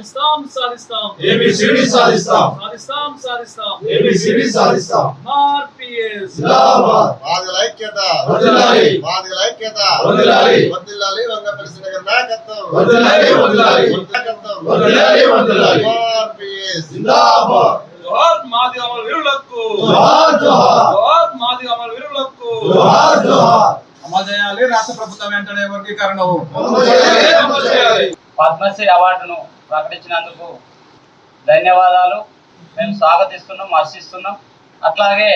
సాధిస్తాం సాధిస్తాం. ఏబిసిడి సాధిస్తాం. సాధిస్తాం సాధిస్తాం. ఏబిసిడి సాధిస్తాం. ఆర్పిఎస్ జిందాబాద్. మాదిగల ఐక్యత వర్ధిల్లాలి. మాదిగల ఐక్యత వర్ధిల్లాలి. వర్ధిల్లాలి వంగపల్లి నగర్ నాయకత్వం వర్ధిల్లాలి, వర్ధిల్లాలి. నాయకత్వం వర్ధిల్లాలి, వర్ధిల్లాలి. ఆర్పిఎస్ జిందాబాద్. జోహార్ మాది అమర వీరులకు. జోహార్ జోహార్. జోహార్ మాది అమర వీరులకు. జోహార్ జోహార్. అమలు చేయాలి రాష్ట్ర ప్రభుత్వం వెంటనే చేయాలి. పద్మశ్రీ అవార్డును ప్రకటించినందుకు ధన్యవాదాలు. మేము స్వాగతిస్తున్నాం హర్షిస్తున్నాం అట్లాగే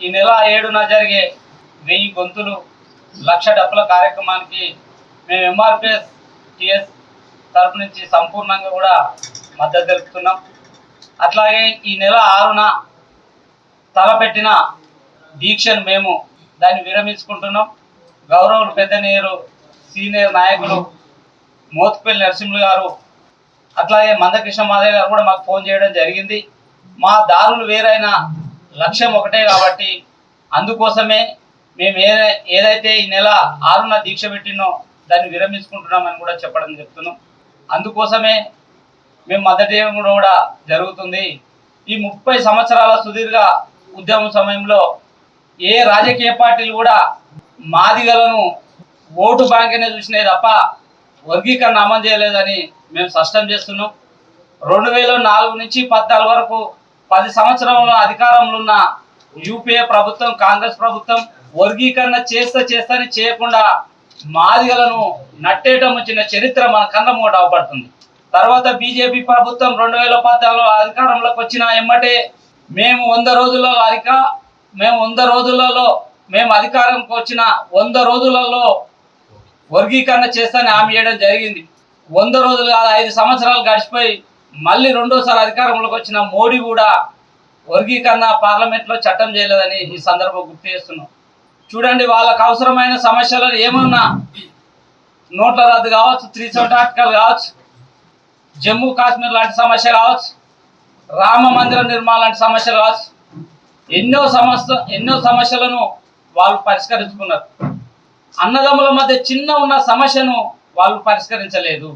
ఈ నెల ఏడున జరిగే వెయ్యి గొంతులు లక్ష డబ్బుల కార్యక్రమానికి మేము ఎంఆర్పిఎస్ టిఎస్ తరపు నుంచి సంపూర్ణంగా కూడా మద్దతు తెలుపుతున్నాం. అట్లాగే ఈ నెల ఆరున తలపెట్టిన దీక్షను మేము దాన్ని విరమించుకుంటున్నాం. గౌరవులు పెద్దనేరు సీనియర్ నాయకులు మోత్పల్లి నరసింహులు గారు అట్లాగే మందకృష్ణ మాధవ్ గారు కూడా మాకు ఫోన్ చేయడం జరిగింది. మా దారులు వేరైన లక్ష్యం ఒకటే కాబట్టి అందుకోసమే మేము ఏ ఏదైతే ఈ నెల ఆరున దీక్ష పెట్టినో దాన్ని విరమించుకుంటున్నామని కూడా చెప్పడం చెప్తున్నాం. అందుకోసమే మేము మొదటి కూడా జరుగుతుంది. ఈ ముప్పై సంవత్సరాల సుదీర్ఘ ఉద్యమం సమయంలో ఏ రాజకీయ పార్టీలు కూడా మాదిగలను ఓటు బ్యాంకునే చూసినాయి తప్ప వర్గీకరణ అమలు చేయలేదని మేము స్పష్టం చేస్తున్నాం. రెండు వేల నాలుగు నుంచి పద్నాలుగు వరకు పది సంవత్సరంలో అధికారంలో ఉన్న యూపీఏ ప్రభుత్వం కాంగ్రెస్ ప్రభుత్వం వర్గీకరణ చేస్తా చేస్తని చేయకుండా మాదిగలను నట్టేయటం వచ్చిన చరిత్ర మన కన్న మూట అవపడుతుంది తర్వాత బీజేపీ ప్రభుత్వం రెండు వేల పద్నాలుగులో అధికారంలోకి వచ్చిన ఎమ్మటే మేము వంద రోజులలో అధిక మేము వంద రోజులలో మేము అధికారంకి వచ్చిన వంద రోజులలో వర్గీకరణ చేస్తానని హామీ చేయడం జరిగింది. వంద రోజులు కాదు ఐదు సంవత్సరాలు గడిచిపోయి మళ్ళీ రెండోసారి అధికారంలోకి వచ్చిన మోడీ కూడా వర్గీకరణ పార్లమెంట్లో చట్టం చేయలేదని ఈ సందర్భం గుర్తు చేస్తున్నాం. చూడండి వాళ్ళకు అవసరమైన సమస్యలు ఏమన్నా నోట్ల రద్దు కావచ్చు త్రీ సెవెంటీ ఆర్టికల్ కావచ్చు జమ్మూ కాశ్మీర్ లాంటి సమస్య కావచ్చు రామ మందిర నిర్మాణం లాంటి సమస్యలు కావచ్చు ఎన్నో సమస్య ఎన్నో సమస్యలను వాళ్ళు పరిష్కరించుకున్నారు. అన్నదమ్ముల మధ్య చిన్న ఉన్న సమస్యను వాళ్ళు పరిష్కరించలేదు.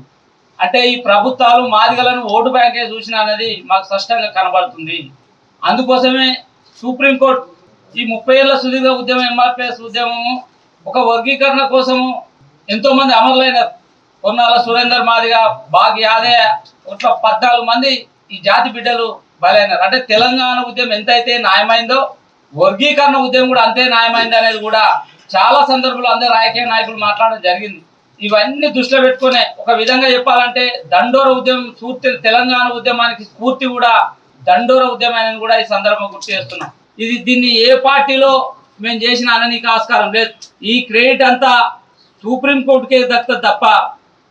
అంటే ఈ ప్రభుత్వాలు మాదిగలను ఓటు బ్యాంకే చూసిన అనేది మాకు స్పష్టంగా కనబడుతుంది. అందుకోసమే సుప్రీంకోర్టు ఈ ముప్పై ఏళ్ళ సుదీర్ఘ ఉద్యమం ఎంఆర్పిఎస్ ఉద్యమము ఒక వర్గీకరణ కోసము ఎంతో మంది అమరులైనారు కొన్నాళ్ళ సురేందర్ మాదిగ బాగ్ యాదయ్య ఇట్లా పద్నాలుగు మంది ఈ జాతి బిడ్డలు బలైనారు. అంటే తెలంగాణ ఉద్యమం ఎంతైతే న్యాయమైందో వర్గీకరణ ఉద్యమం కూడా అంతే న్యాయమైంది అనేది కూడా చాలా సందర్భాలు అందరు రాజకీయ నాయకులు మాట్లాడడం జరిగింది. ఇవన్నీ దృష్టిలో పెట్టుకునే ఒక విధంగా చెప్పాలంటే దండోర ఉద్యమం స్ఫూర్తి తెలంగాణ ఉద్యమానికి స్ఫూర్తి కూడా దండోర ఉద్యమం కూడా ఈ సందర్భం గుర్తు చేస్తున్నాం. ఇది దీన్ని ఏ పార్టీలో మేము చేసిన అననీకి ఆస్కారం లేదు. ఈ క్రెడిట్ అంతా సుప్రీం కోర్టుకే దక్కుతుంది తప్ప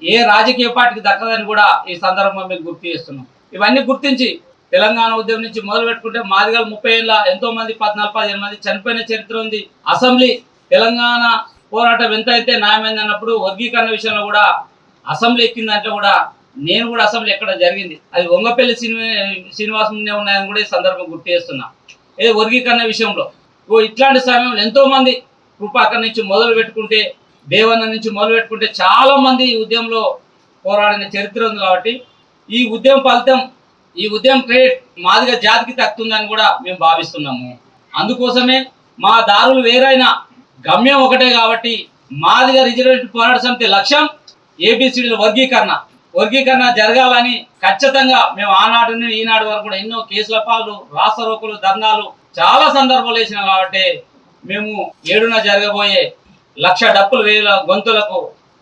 ఏ రాజకీయ పార్టీకి దక్కదని కూడా ఈ సందర్భంగా మేము గుర్తు చేస్తున్నాం. ఇవన్నీ గుర్తించి తెలంగాణ ఉద్యమం నుంచి మొదలు పెట్టుకుంటే మాదిగల ముప్పై ఏళ్ళ ఎంతో మంది పద్నాలుగు పదిహేను మంది చనిపోయిన చరిత్ర ఉంది. అసెంబ్లీ తెలంగాణ పోరాటం ఎంత అయితే న్యాయమైంది అన్నప్పుడు వర్గీకరణ విషయంలో కూడా అసెంబ్లీ ఎక్కిందంటే కూడా నేను కూడా అసెంబ్లీ ఎక్కడ జరిగింది. అది వంగపల్లి శ్రీని ముందే ఉన్నాయని కూడా ఈ సందర్భం గుర్తు చేస్తున్నా. ఏ వర్గీకరణ విషయంలో. ఓ ఇట్లాంటి సమయంలో ఎంతో మంది కృపాకర్ నుంచి మొదలు పెట్టుకుంటే దేవన్న నుంచి మొదలు పెట్టుకుంటే చాలా మంది ఈ ఉద్యమంలో పోరాడిన చరిత్ర ఉంది కాబట్టి ఈ ఉద్యమం ఫలితం ఈ ఉద్యమం క్రెడిట్ మాదిగా జాతికి తక్కుతుందని కూడా మేము భావిస్తున్నాము. అందుకోసమే మా దారులు వేరైనా గమ్యం ఒకటే కాబట్టి మాదిగా రిజర్వేషన్ పోరాట సమితి లక్ష్యం ఏబిసిడీల వర్గీకరణ. వర్గీకరణ జరగాలని ఖచ్చితంగా మేము ఆనాటి నుండి ఈనాడు వరకు కూడా ఎన్నో కేసుల పాలు రాసరోకులు ధర్నాలు చాలా సందర్భాలు వేసినాం కాబట్టి మేము ఏడున జరగబోయే లక్ష డప్పులు వేల గొంతులకు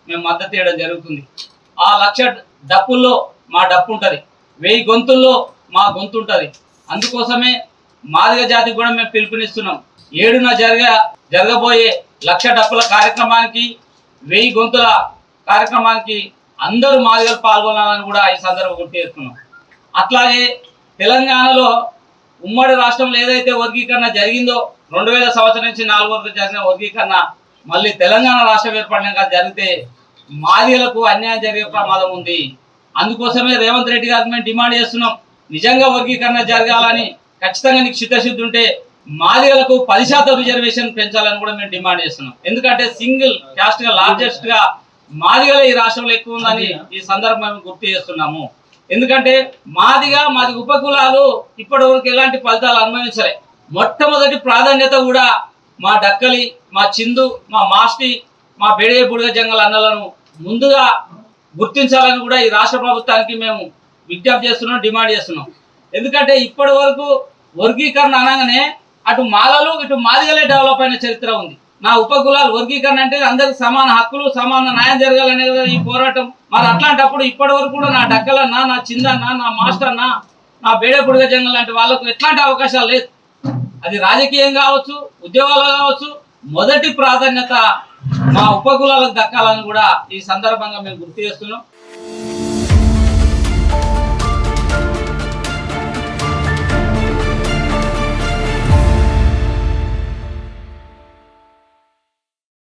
మేము మద్దతు ఇవ్వడం జరుగుతుంది. ఆ లక్ష డప్పుల్లో మా డప్పు ఉంటుంది. వెయ్యి గొంతుల్లో మా గొంతు ఉంటుంది. అందుకోసమే మాదిగ జాతికి కూడా మేము పిలుపునిస్తున్నాం. ఏడున జరగ జరగబోయే లక్ష డప్పుల కార్యక్రమానికి వెయ్యి గొంతుల కార్యక్రమానికి అందరూ మాదిగలు పాల్గొనాలని కూడా ఈ సందర్భం గుర్తు చేస్తున్నాం. అట్లాగే తెలంగాణలో ఉమ్మడి రాష్ట్రంలో ఏదైతే వర్గీకరణ జరిగిందో రెండు వేల సంవత్సరం నుంచి నాలుగు వరకు జరిగిన వర్గీకరణ మళ్ళీ తెలంగాణ రాష్ట్రం ఏర్పడినాక జరిగితే మాదిగలకు అన్యాయం జరిగే ప్రమాదం ఉంది. అందుకోసమే రేవంత్ రెడ్డి గారికి మేము డిమాండ్ చేస్తున్నాం. నిజంగా వర్గీకరణ జరగాలని ఖచ్చితంగా నీకు చిత్తశుద్ధి ఉంటే మాదిగలకు పది శాతం రిజర్వేషన్ పెంచాలని కూడా మేము డిమాండ్ చేస్తున్నాం. ఎందుకంటే సింగిల్ క్యాస్ట్గా లార్జెస్ట్గా మాదిగల ఈ రాష్ట్రంలో ఎక్కువ ఉందని ఈ సందర్భం గుర్తు చేస్తున్నాము. ఎందుకంటే మాదిగా మాది ఉపకులాలు ఇప్పటి వరకు ఎలాంటి ఫలితాలు అనుభవించలే. మొట్టమొదటి ప్రాధాన్యత కూడా మా డక్కలి మా చిందు మా మాస్టి మా బెడే బుడిగ జంగల్ అన్నలను ముందుగా గుర్తించాలని కూడా ఈ రాష్ట్ర ప్రభుత్వానికి మేము విజ్ఞప్తి చేస్తున్నాం డిమాండ్ చేస్తున్నాం. ఎందుకంటే ఇప్పటి వరకు వర్గీకరణ అనగానే అటు మాలలు ఇటు మాదిగలే డెవలప్ అయిన చరిత్ర ఉంది. నా ఉపకులాలు వర్గీకరణ అంటే అందరికి సమాన హక్కులు సమాన న్యాయం జరగాలనే కదా ఈ పోరాటం. మరి అట్లాంటప్పుడు ఇప్పటి వరకు కూడా నా డక్కలన్న నా చిందన్న నా మాస్టర్ అన్న నా బేడపుడిగ జంగల్ లాంటి వాళ్ళకు ఎట్లాంటి అవకాశాలు లేదు. అది రాజకీయం కావచ్చు ఉద్యోగాలు కావచ్చు మొదటి ప్రాధాన్యత మా ఉపకులాలకు దక్కాలని కూడా ఈ సందర్భంగా మేము గుర్తు చేస్తున్నాం.